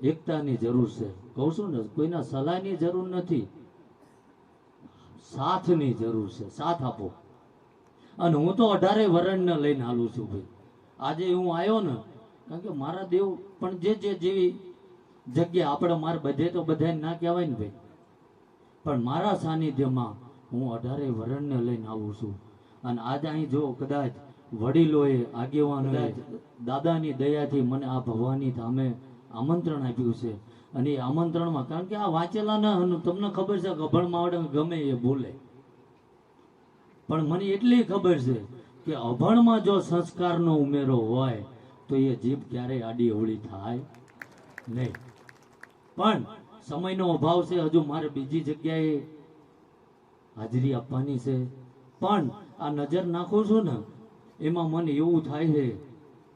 એકતાની જરૂર છે. કહું છું ને કોઈના સલાહની જરૂર નથી. સાથની જરૂર છે. સાથ આપો. અને હું તો અઢારે વરણને લઈને હાલું છું ભાઈ. આજે હું આવ્યો ને કારણ કે મારા દેવ પણ જે જે જેવી જગ્યા આપણે મારે બધે તો બધાને ના કહેવાય ને ભાઈ. પણ મારા સાનિધ્યમાં હું અઢારે વરણને લઈને આવું છું. અને આજે અહીં જો કદાચ વડીલોએ આગેવાનોએ દાદાની દયાથી મને આ ભવાની ધામે આમંત્રણ આપ્યું છે. અને એ આમંત્રણમાં કારણ કે આ વાંચેલા ના તમને ખબર છે અભણ માવડે ગમે એ બોલે. પણ મને એટલી ખબર છે કે અભણમાં જો સંસ્કારનો ઉમેરો હોય તો એ જીભ ક્યારેય આડી અવળી થાય નહીં. પણ સમયનો અભાવ છે, હજુ મારે બીજી જગ્યાએ હાજરી આપવાની છે. પણ આ નજર નાખું છું ને, એમાં મને એવું થાય છે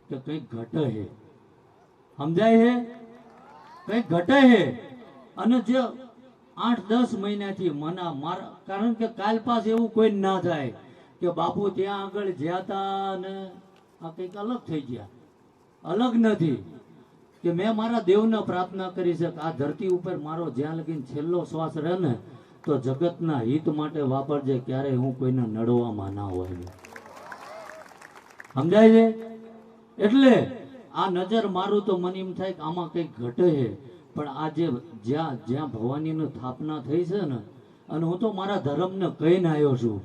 કે કંઈક ઘટે છે. સમજાય છે? કંઈક ઘટે છે? અને જે આઠ, દસ મહિનાથી મના મારા કારણ કે કાલ પાસ એવું કોઈ ના થાય કે બાપુ ત્યાં આગળ જ્યાં હતા ને આ કંઈક અલગ થઈ ગયા. અલગ નથી કે મેં મારા દેવને પ્રાર્થના કરી છે કે આ ધરતી ઉપર મારો જ્યાં લગીને છેલ્લો શ્વાસ રહે ને, તો જગતના હિત માટે વાપરજે, ક્યારેય હું કોઈને નડવામાં ના હોય. સમજાય છે? એટલે આ નજર મારું તો મને એમ થાય કે આમાં કંઈક ઘટે છે. પણ આ જે જ્યાં જ્યાં ભવાનીની સ્થાપના થઈ છે ને, અને હું તો મારા ધર્મને કહીને આવ્યો છું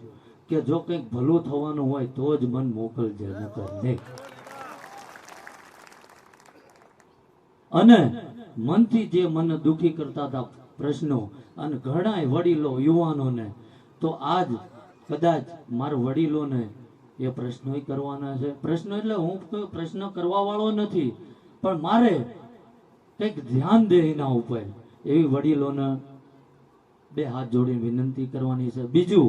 કે જો કંઈક ભલું થવાનું હોય તો જ મન મોકલજે અને મનથી જે મને દુખી કરતા હતા પ્રશ્નો, અને ઘણાય વડીલો યુવાનોને, તો આજ કદાચ મારા વડીલોને એ પ્રશ્નો કરવાના છે. પ્રશ્નો એટલે હું કોઈ પ્રશ્ન કરવા વાળો નથી, પણ મારે કંઈક ધ્યાન દે એના ઉપર. એવી વડીલોને બે હાથ જોડીને વિનંતી કરવાની છે. બીજું,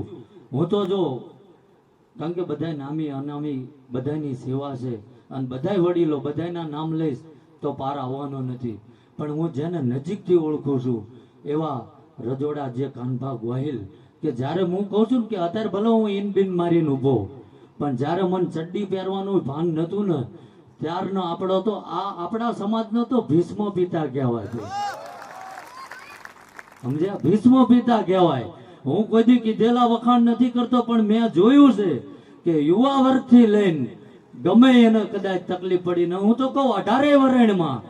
હું તો જો, કારણ કે બધા નામી, અનામી બધાની સેવા છે, અને બધાય વડીલો બધાના નામ લઈશ તો પાર આવવાનો નથી. પણ હું જેને નજીકથી ઓળખું છું, એવા રજોડા જે કાનભા ગોહિલ કે જ્યારે હું કહું છું કે અત્યારે ભલે હું ઇન બિન મારીને ઊભો પણ જ્યારે મને ચડ્ડી પહેરવાનું ભાન નહોતું ને, ત્યારનો આપણો તો આ આપણા સમાજનો તો ભીષ્મ પિતા કહેવાય છે. સમજ્યા? ભીષ્મ પિતા કહેવાય. હું કોઈ કીધેલા વખાણ નથી કરતો, પણ મેં જોયું છે કે યુવા વર્ગથી લઈને ગમે એને કદાચ તકલીફ પડી ને, હું તો કહું અઢારે વરણમાં,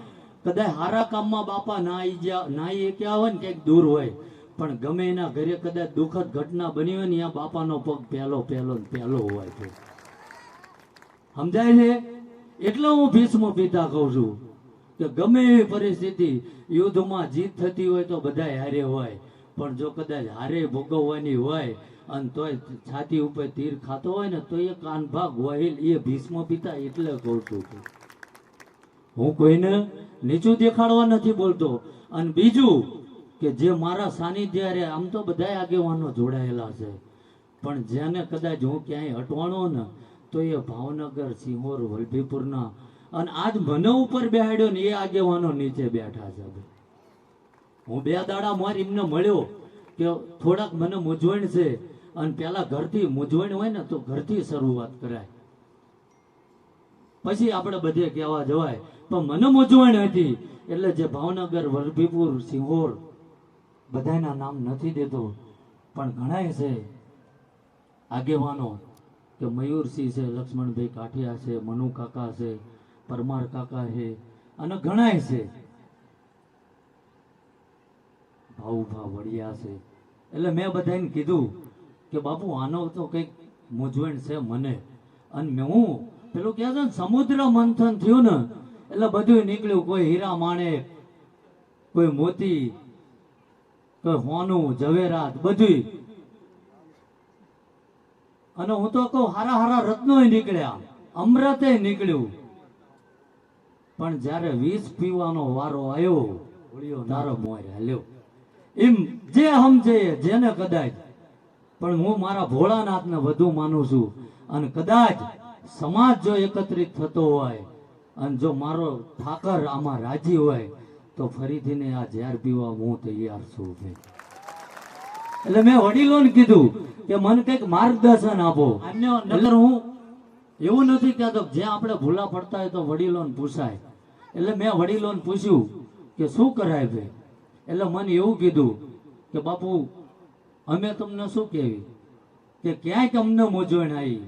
કદાચ હારા કામમાં બાપા ના આવી ગયા ના આઈ ક્યાં હોય ને, ક્યાંક દૂર હોય. પણ ગમે એના ઘરે કદાચ દુઃખદ ઘટના બની હોય ને ત્યાં બાપાનો પગ પહેલો પહેલો પહેલો હોય છે. સમજાય છે? એટલે હું ભીષ્મ પિતા કહું છું કે ગમે એવી પરિસ્થિતિ યુદ્ધમાં જીત થતી હોય તો બધાય હારે હોય, પણ જો કદાચ હારે ભોગવવાની હોય અને તોય છાતી ઉપર તીર ખાતો હોય ને, તો એ કાનભાગ વહીલ એ ભીષ્મ પિતા એટલે કહું છું. હું કોઈને નીચું દેખાડવા નથી બોલતો. અને બીજું કે જે મારા સાનિધ્ય રે આમ તો બધાય આગેવાનો જોડાયેલા છે. પણ જેને કદાચ હું ક્યાંય હટવાનો ને, તો એ ભાવનગર, સિંહોર, વલભીપુરના અને આજ મને ઉપર બેહાડ્યો ને એ આગેવાનો નીચે બેઠા છે હું બે દાડા માર એમને મળ્યો કે થોડાક મને મૂંઝવણ છે અને પેલા ઘરથી મૂંઝવણ હોય ને તો ઘરથી શરૂઆત કરાય. પછી આપણે બધે કહેવા જવાય, પણ મને મૂંઝવણ હતી એટલે જે ભાવનગર, વલભીપુર, સિંહોર બધાના નામ નથી દેતો, પણ ઘણાય છે આગેવાનો કે મયુરસિંહ છે, લક્ષ્મણભાઈ કાઠિયા છે, મનુ કાકા છે, પરમાર કાકા છે અને ઘણાય છે. ભાઉભા વડિયા છે. એટલે મેં બધાને કીધું કે બાપુ, આનો તો કંઈક મૂંઝવણ છે મને. અને મેં હું પેલું કહે છે સમુદ્ર મંથન થયું ને, એટલે બધું નીકળ્યું. કોઈ હીરા માણે, કોઈ મોતી કોઈ હોનું જવેરાત બધી અને હું તો કહું, હારા હારા રત્નો નીકળ્યા. અમૃતે નીકળ્યું. પણ જ્યારે વિષ પીવાનો વારો આવ્યો તારો મોર હાલ્યો. એમ જે સમજે જેને કદાચ. પણ હું મારા ભોળાનાથને વધુ માનું છું. અને કદાચ સમાજ જો એકત્રિત થતો હોય, અને જો મારો ઠાકર આમાં રાજી હોય તો ફરીથીને આ ઝેર પીવા હું તૈયાર છું ભાઈ એટલે મેં વડીલોને કીધું કે મને કંઈક માર્ગદર્શન આપો. નગર હું એવું નથી કહેતો જ્યાં આપણે ભૂલા પડતા હોય તો વડીલોને પૂછાય. એટલે મેં વડીલોને પૂછ્યું કે શું કરાય ભાઈ? એટલે મને એવું કીધું કે બાપુ, અમે તમને શું કહેવી? કે ક્યાંક અમને મૂંઝવણ આવી,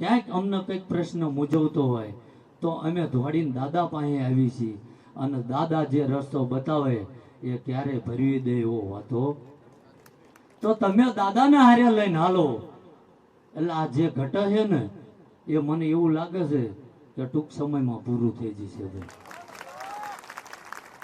ક્યાંક અમને કંઈક પ્રશ્ન મૂંઝવતો હોય, તો અમે ધોડીને દાદા પાસે આવી છીએ. અને દાદા જે રસ્તો બતાવે એ ક્યારે ભરવી દે એવો હતો તો તમે દાદાને હારે લઈને હાલો. એટલે આ જે ઘટ છે ને, એ મને એવું લાગે છે કે ટૂંક સમયમાં પૂરું થઈ જશે ભાઈ